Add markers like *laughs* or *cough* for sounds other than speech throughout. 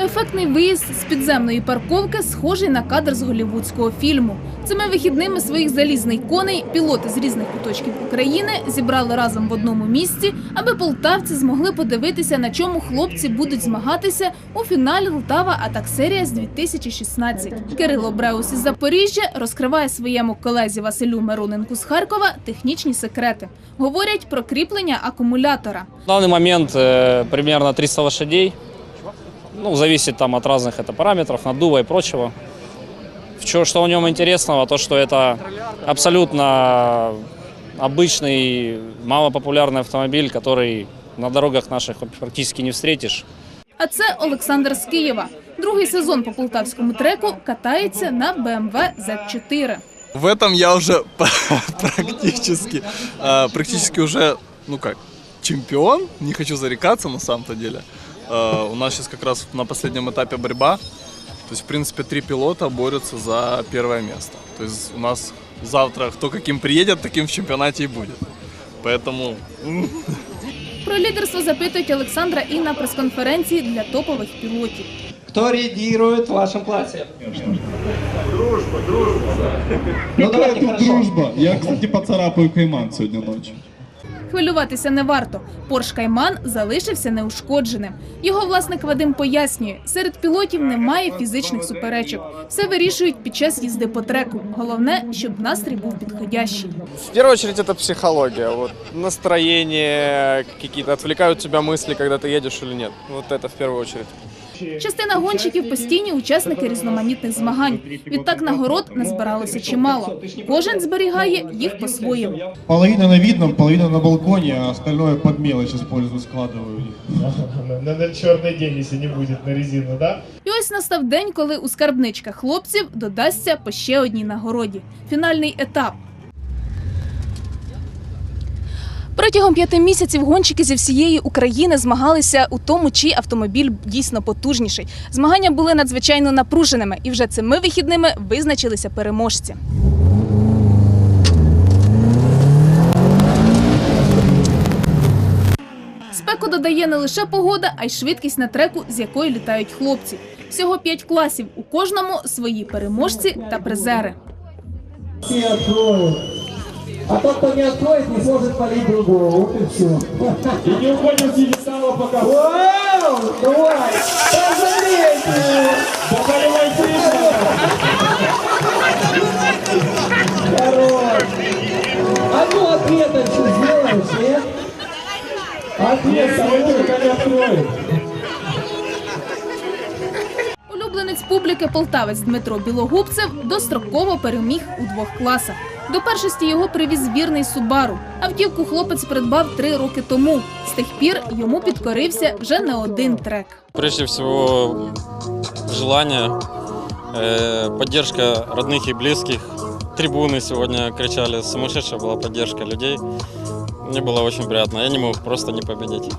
Ефектний виїзд з підземної парковки схожий на кадр з голівудського фільму. Цими вихідними своїх залізних коней пілоти з різних куточків України зібрали разом в одному місці, аби полтавці змогли подивитися, на чому хлопці будуть змагатися у фіналі Лтава Атак Серія з 2016. Кирило Бреус із Запоріжжя розкриває своєму колезі Василю Мироненку з Харкова технічні секрети. Говорять про кріплення акумулятора. В данный момент э, примерно 300 лошадей. Ну, зависит там от разных это параметров, наддува и прочего. В чё- что в нем интересного, то что это абсолютно обычный, малопопулярный автомобиль, который на дорогах наших практически не встретишь. А це Олександр з Києва. Другий сезон по полтавському треку катається на BMW Z4. В этом я уже *laughs* практически, э, практически уже, ну как, чемпион. Не хочу зарекаться на самом-то деле. Э, У нас сейчас как раз на последнем этапе борьба. То есть, в принципе, три пилота борются за первое место. То есть у нас завтра кто каким приедет, таким в чемпионате и будет. Поэтому м, Про лідерство запитують Олександра і на прес-конференції для топових пілотів. Кто лидирует в вашем классе? Дружба, дружба. Ну давайте, Тут хорошо. дружба. Я, кстати, поцарапаю кайман сьогодні ночі. Хвилюватися не варто. Порш Кайман залишився неушкодженим. Його власник Вадим пояснює, серед пілотів немає фізичних суперечок. Все вирішують під час їзди по треку. Головне, щоб настрій був підходящий. В первую очередь это психология, вот настроение, какие-то отвлекают тебя мысли, когда ты едешь или нет. Вот это в первую очередь. Частина гонщиків постійні учасники різноманітних змагань. Відтак нагород назбиралося чимало. Кожен зберігає їх по-своєму. Половина на видном, половина на балконе, а остальное под мелочь использую, складываю. На, на черный день, если не будет на резину, да? І ось настав день, коли у скарбничках хлопців додасться по ще одній нагороді фінальний етап. Протягом п'яти місяців гонщики зі всієї України змагалися у тому, чий автомобіль дійсно потужніший. Змагання були надзвичайно напруженими, і вже цими вихідними визначилися переможці. Спеку додає не лише погода, а й швидкість на треку, з якої літають хлопці. Всього п'ять класів. У кожному свої переможці та призери. А тот, кто не откроет, не сможет полить другого. Вот и все. И не уходим с пьедестала пока. Вау! Давай! Пожалейте! Запаливай Хорош! А ну ответочку сделаешь, нет? Нет, сегодня пока не откроет. Улюбленець публіки полтавець Дмитро Білогубцев достроково переміг у двох класах. До першості його привіз збірний Субару. Автівку хлопець придбав три роки тому. З тих пір йому підкорився вже не один трек. Прежде всего, желание, э, поддержка родных и близких. Трибуны сегодня кричали, сумасшедшая была поддержка людей. Мне было очень приятно, я не мог просто не победить.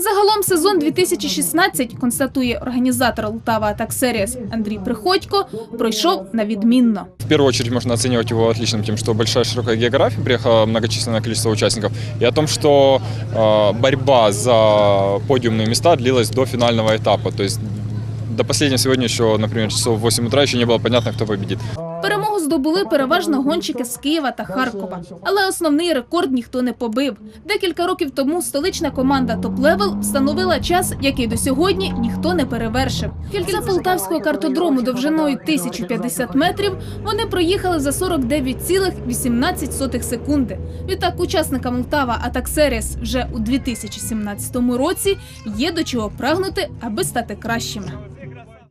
Загалом сезон 2016, констатує організатор Лтава Атак Серіс Андрій Приходько, пройшов на відмінно. В первую очередь можно оценивать его отличным тем, что большая широкая география, приехало многочисленное количество участников, и о том, что э, борьба за подиумные места длилась до финального этапа. То есть до последнего сегодня еще, например, часов в 8 утра еще не было понятно, кто победит. Перемогу здобули переважно гонщики з Києва та Харкова. Але основний рекорд ніхто не побив. Декілька років тому столична команда Топ Левел встановила час, який до сьогодні ніхто не перевершив. Кільце полтавського картодрому довжиною 1050 метрів вони проїхали за 49,18 секунди. Відтак учасникам Лтава Атак Серіс вже у 2017 році є до чого прагнути, аби стати кращими.